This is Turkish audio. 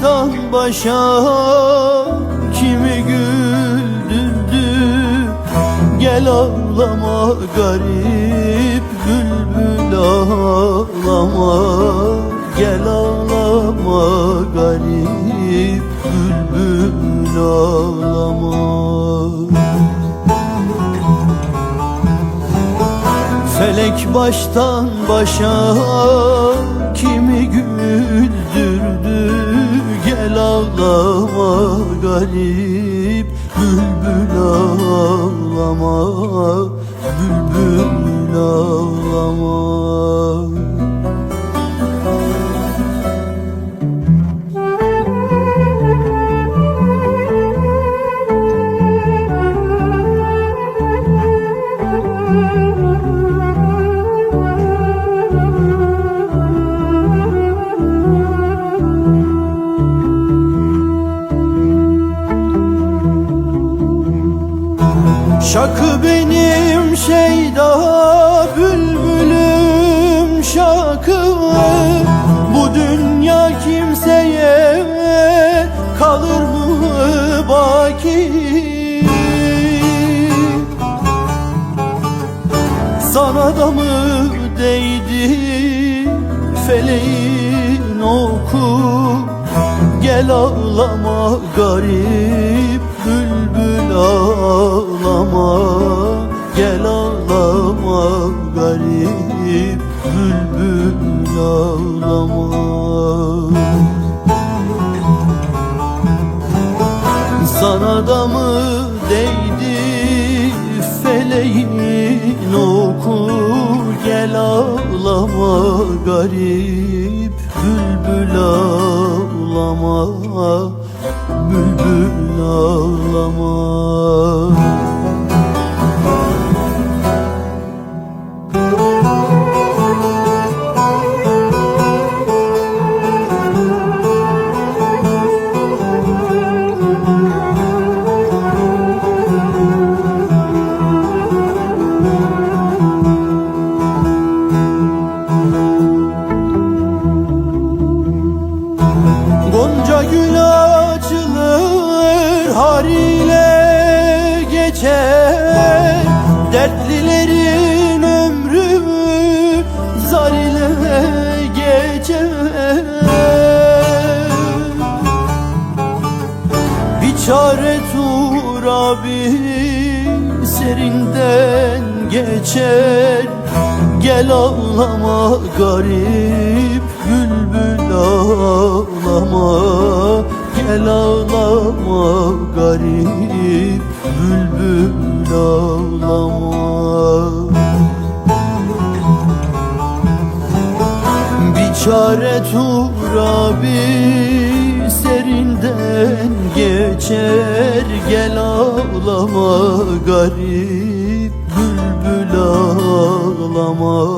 baştan başa kimi güldürdü? Gel ağlama garip bülbül ağlama. Gel ağlama garip bülbül ağlama. Felek baştan başa kimi Gel ağlama garip bülbül ağlama Bülbül ağlama Şakı benim şeyda bülbülüm şakı. Bu dünya kimseye kalır mı baki? Sana da mı değdi feleğin oku? Gel ağlama garip bülbül ağlama bülbül ağlama Sana da mı değdi feleğin oku Gel ağlama garip bülbül ağlama Bülbül ağlama geçer Dertlilerin ömrü zar ile geçer Bir çare turabi serinden geçer. Gel ağlama garip bülbül ağlama. Gel ağlama garip bülbül ağlama Bir çare turabi serinden geçer. Gel ağlama garip bülbül ağlama.